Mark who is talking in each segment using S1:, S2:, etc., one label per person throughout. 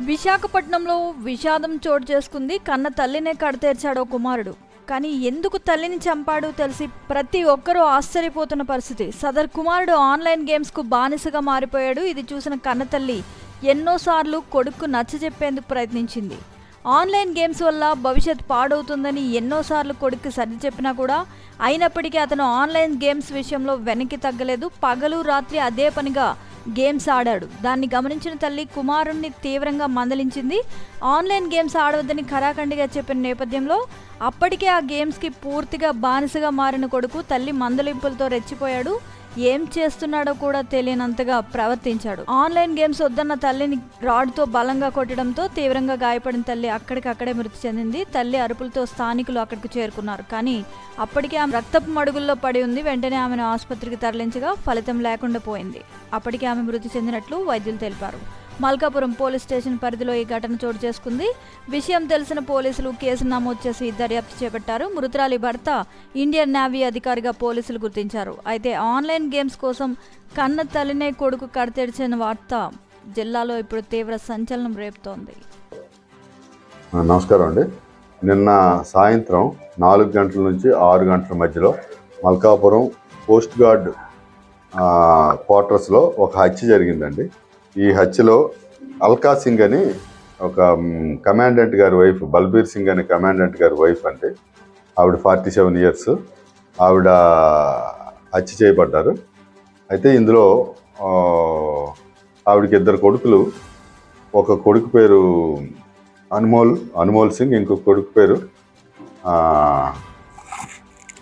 S1: విశాఖపట్నంలో విషాదం చోటు చేసుకుంది. కన్న తల్లినే కడతేర్చాడో కుమారుడు. కానీ ఎందుకు తల్లిని చంపాడో తెలిసి ప్రతి ఒక్కరూ ఆశ్చర్యపోతున్న పరిస్థితి. సదర్ కుమారుడు ఆన్లైన్ గేమ్స్కు బానిసగా మారిపోయాడు. ఇది చూసిన కన్న తల్లి ఎన్నోసార్లు కొడుకు నచ్చజెప్పేందుకు ప్రయత్నించింది. ఆన్లైన్ గేమ్స్ వల్ల భవిష్యత్ పాడవుతుందని ఎన్నోసార్లు కొడుకు సర్ది చెప్పినా కూడా అయినప్పటికీ అతను ఆన్లైన్ గేమ్స్ విషయంలో వెనక్కి తగ్గలేదు. పగలు రాత్రి అదే పనిగా గేమ్స్ ఆడాడు. దాన్ని గమనించిన తల్లి కుమారుణ్ణి తీవ్రంగా మందలించింది. ఆన్లైన్ గేమ్స్ ఆడవద్దని ఖరాఖండిగా చెప్పిన నేపథ్యంలో అప్పటికే ఆ గేమ్స్కి పూర్తిగా బానిసగా మారిన కొడుకు తల్లి మందలింపులతో రెచ్చిపోయాడు. ఏం చేస్తున్నాడో కూడా తెలియనంతగా ప్రవర్తించాడు. ఆన్లైన్ గేమ్స్ వద్దన్న తల్లిని రాడ్తో బలంగా కొట్టడంతో తీవ్రంగా గాయపడిన తల్లి అక్కడికక్కడే మృతి చెందింది. తల్లి అరుపులతో స్థానికులు అక్కడికి చేరుకున్నారు. కానీ అప్పటికే ఆమె రక్తపు మడుగుల్లో పడి ఉంది. వెంటనే ఆమెను ఆసుపత్రికి తరలించగా ఫలితం లేకుండా పోయింది. అప్పటికే ఆమె మృతి చెందినట్లు వైద్యులు తెలిపారు. మల్కాపురం పోలీస్ స్టేషన్ పరిధిలో ఈ ఘటన చోటు చేసుకుంది. విషయం తెలిసిన పోలీసులు కేసు నమోదు చేసి దర్యాప్తు చేపట్టారు. మృతురాలి భర్త ఇండియన్ నేవీ అధికారిగా పోలీసులు గుర్తించారు. అయితే ఆన్లైన్ గేమ్స్ కోసం కన్న తల్లినే కొడుకు కడతెడిచిన వార్త జిల్లాలో ఇప్పుడు తీవ్ర సంచలనం రేపుతోంది.
S2: నమస్కారం అండి. నిన్న సాయంత్రం నాలుగు గంటల నుంచి ఆరు గంటల మధ్యలో మల్కాపురం పోస్ట్ గార్డ్ క్వార్టర్స్లో ఒక హత్య జరిగిందండి. ఈ హత్యలో అల్కా సింగ్ అని ఒక కమాండెంట్ గారి వైఫ్ బల్బీర్ సింగ్ అనే కమాండెంట్ గారి వైఫ్ అండి ఆవిడ ఫార్టీ సెవెన్ ఇయర్స్ ఆవిడ హత్య చేయబడ్డారు. అయితే ఇందులో ఆవిడకి ఇద్దరు కొడుకులు ఒక కొడుకు పేరు అనుమోల్ అనుమోల్ సింగ్ ఇంకొక కొడుకు పేరు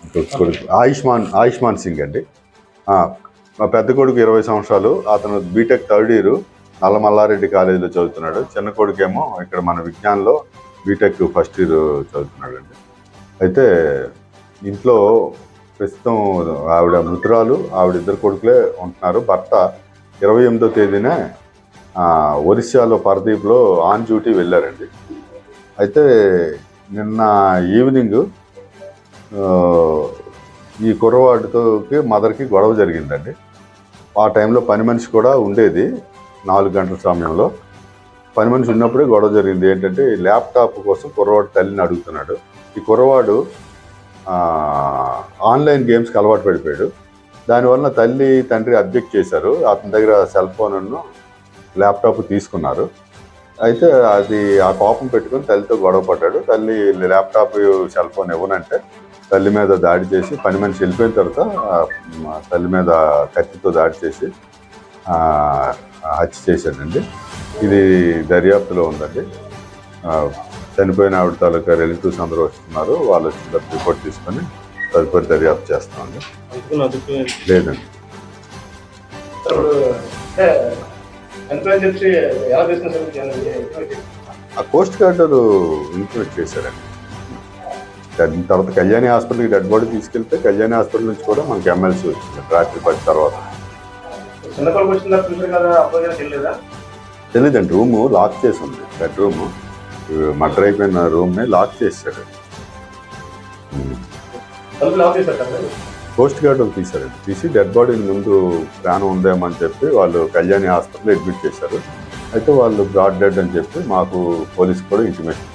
S2: ఇంకొక కొడుకు ఆయుష్మాన్ ఆయుష్మాన్ సింగ్ అండి. మా పెద్ద కొడుకు ఇరవై సంవత్సరాలు అతను బీటెక్ థర్డ్ ఇయర్ నల్లమల్లారెడ్డి కాలేజీలో చదువుతున్నాడు. చిన్న కొడుకేమో ఇక్కడ మన విజ్ఞాన్లో బీటెక్ ఫస్ట్ ఇయర్ చదువుతున్నాడు అండి అయితే ఇంట్లో ప్రస్తుతం ఆవిడ మృతురాలు ఆవిడ ఇద్దరు కొడుకులే ఉంటున్నారు. భర్త ఇరవై ఎనిమిదో తేదీనే ఒరిస్సాలో పరదీప్లో ఆన్ డ్యూటీ వెళ్ళారండి. అయితే నిన్న ఈవినింగ్ ఈ కుర్రవాడితోకి మదర్కి గొడవ జరిగిందండి. ఆ టైంలో పని మనిషి కూడా ఉండేది నాలుగు గంటల సమయంలో. పని మనిషి ఉన్నప్పుడే గొడవ జరిగింది. ఏంటంటే ల్యాప్టాప్ కోసం కుర్రవాడు తల్లిని అడుగుతున్నాడు. ఈ కుర్రవాడు ఆన్లైన్ గేమ్స్కి అలవాటు పడిపోయాడు. దానివల్ల తల్లి తండ్రి అబ్జెక్ట్ చేశారు. అతని దగ్గర సెల్ ఫోన్ను ల్యాప్టాప్ తీసుకున్నారు. అయితే అది ఆ కోపం పెట్టుకొని తల్లితో గొడవ పడ్డాడు. తల్లి ల్యాప్టాప్ సెల్ ఫోన్ ఇవ్వనంటే తల్లి మీద దాడి చేసి పని మనిషి వెళ్ళిపోయిన తర్వాత తల్లి మీద కత్తితో దాడి చేసి హత్య చేశాడండి. ఇది దర్యాప్తులో ఉందండి. చనిపోయిన ఆవిడ తాలూకా రిలేటివ్స్ అందరూ వస్తున్నారు. వాళ్ళు వచ్చిన రిపోర్ట్ తీసుకొని తదుపరి దర్యాప్తు చేస్తామండి. లేదండి. ఆ కోస్ట్ గార్డు ఇన్ఫ్లుయెన్స్ చేశారండి. దాని తర్వాత కళ్యాణి హాస్పిటల్కి డెడ్ బాడీ తీసుకెళ్తే కళ్యాణి హాస్పిటల్ నుంచి కూడా మనకి ఎమ్మెల్సీ వచ్చింది రాత్రి పది తర్వాత. తెలియదండి రూమ్ లాక్ చేసి ఉంది బెడ్రూమ్ మర్డర్ అయిపోయిన రూమ్ని లాక్ చేశాడు. కోస్ట్ గార్డ్ తీశారండి తీసి డెడ్ బాడీని ముందు ప్రాణం ఉందేమని చెప్పి వాళ్ళు కళ్యాణి హాస్పిటల్ అడ్మిట్ చేశారు. అయితే వాళ్ళు బ్రాడ్ డెడ్ అని చెప్పి మాకు పోలీస్ కూడా ఇంటిమేషన్